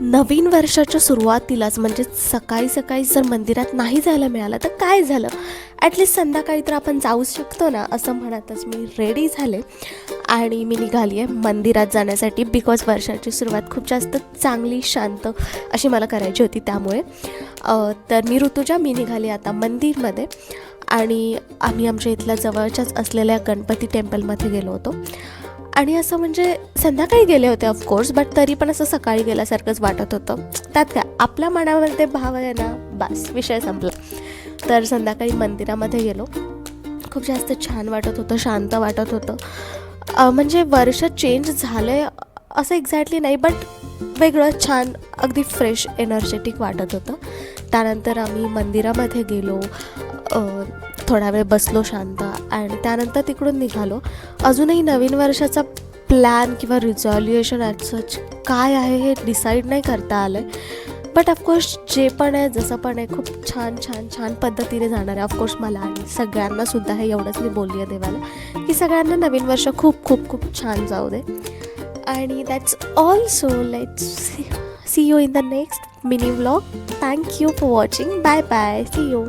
नवीन वर्षाच्या सुरुवातीलाच म्हणजे सकाळी सकाळी जर मंदिरात नाही जायला मिळालं तर काय झालं? ॲटलिस्ट संध्याकाळी तर आपण जाऊच शकतो ना असं म्हणतच मी रेडी झाले. आणि मी निघाली आहे मंदिरात जाण्यासाठी बिकॉज वर्षाची सुरुवात खूप जास्त चांगली शांत अशी मला करायची होती त्यामुळे. तर मी ऋतुजा मी निघाली आता मंदिरमध्ये. आणि आम्ही आमच्या इथल्या जवळच्याच असलेल्या गणपती टेम्पलमध्ये गेलो होतो. आणि असं म्हणजे संध्याकाळी गेले होते ऑफकोर्स बट तरी पण असं सकाळी गेल्यासारखंच वाटत होतं. त्यात काय आपल्या मनामध्ये भाव आहे ना बस विषय संपला. तर संध्याकाळी मंदिरामध्ये गेलो. खूप जास्त छान वाटत होतं शांत वाटत होतं. म्हणजे वर्ष चेंज झालं आहे असं एक्झॅक्टली नाही बट वेगळं छान अगदी फ्रेश एनर्जेटिक वाटत होतं. त्यानंतर आम्ही मंदिरामध्ये गेलो. थोडा वेळ बसलो शांत आणि त्यानंतर तिकडून निघालो. अजूनही नवीन वर्षाचा प्लॅन किंवा रिझॉल्युएशन ॲट सच काय आहे हे डिसाईड नाही करता आलं आहे बट ऑफकोर्स जे पण आहे जसं पण आहे खूप छान छान छान पद्धतीने जाणार आहे. ऑफकोर्स मला आणि सगळ्यांना सुद्धा हे एवढंच मी बोलली आहे देवाला की सगळ्यांना नवीन वर्ष खूप खूप खूप छान जाऊ दे. आणि that's all so let's see you in the next mini vlog thank you for watching bye bye see you